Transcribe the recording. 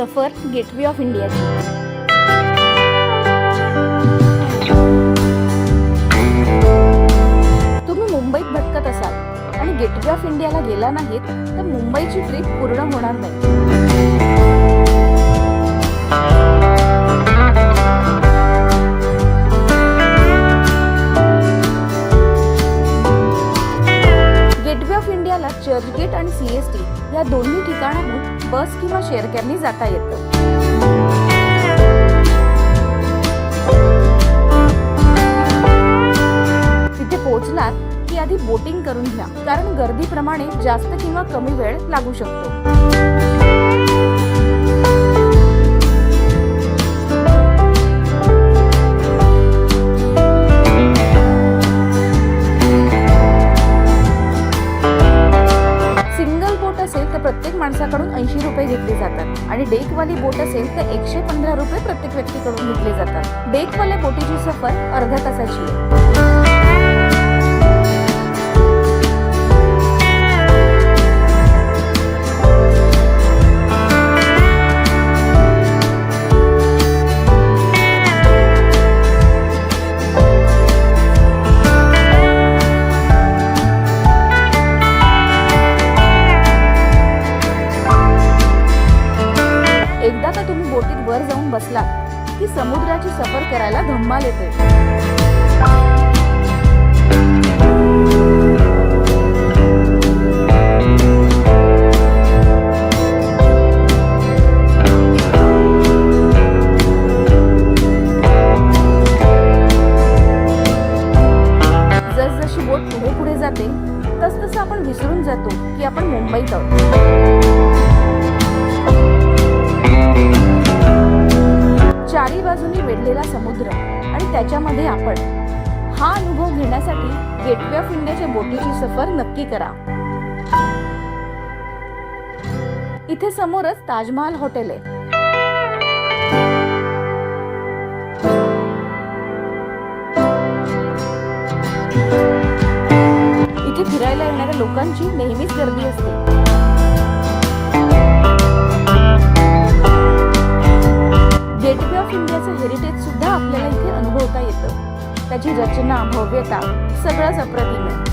सफर gateway of इंडियाची तुम्ही मुंबईत भटकत असाल आणि गेटवे ऑफ इंडियाला गेला नाहीत तर मुंबईची ट्रिप पूर्ण होणार नाही. आपल्याला चर्चगेट आणि सी एस टी या दोन्ही ठिकाणाहून बस किंवा शेअर जाता येतं. तिथे पोहोचलात की आधी बोटिंग करून घ्या कारण गर्दीप्रमाणे जास्त किंवा कमी वेळ लागू शकतो. तर प्रत्येक माणसाकडून ऐंशी रुपये घेतले जातात. आणि डेकवाली बोट असेल तर एकशे पंधरा रुपये प्रत्येक व्यक्तीकडून घेतले जातात. डेकवाल्या बोटीची सफर अर्ध्या तासाची आहे. एकदा का तुम्ही बोटीत वर जाऊन बसलात की समुद्राची सफर करायला धम्माल येते जसजशी बोट पुढे पुढे जाते तसतसं आपण विसरून जातो की आपण मुंबईत आहोत. चारी बाजूनी वेढलेला समुद्र आणि त्याच्यामध्ये आपण. हा अनुभव घेण्यासाठी गेटवे ऑफ इंडियाच्या बोटीची सफर नक्की करा. इथे समोरच ताजमहाल हॉटेल आहे. इथे फिरायला येणाऱ्या लोकांची नेहमीच गर्दी असते. ऑफ इंडियाचं हेरिटेज सुद्धा आपल्याला इथे अनुभवता येतं. त्याची रचना भव्यता सगळंच अप्रतिम आहे.